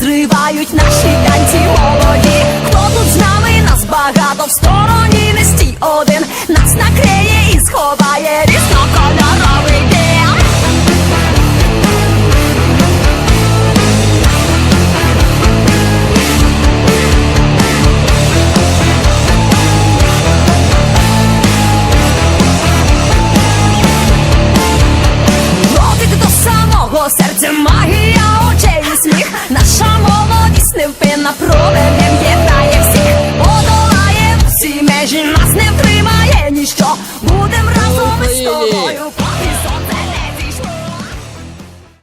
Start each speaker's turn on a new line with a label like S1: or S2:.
S1: розривають наші танці молоді. Хто тут з нами? Нас багато в стороні не стій один. Нас накриє і сховає різнокольоровий дим. Дотик до магія очей і сміх. Нас не втримає ніщо. Будем разом із тобою.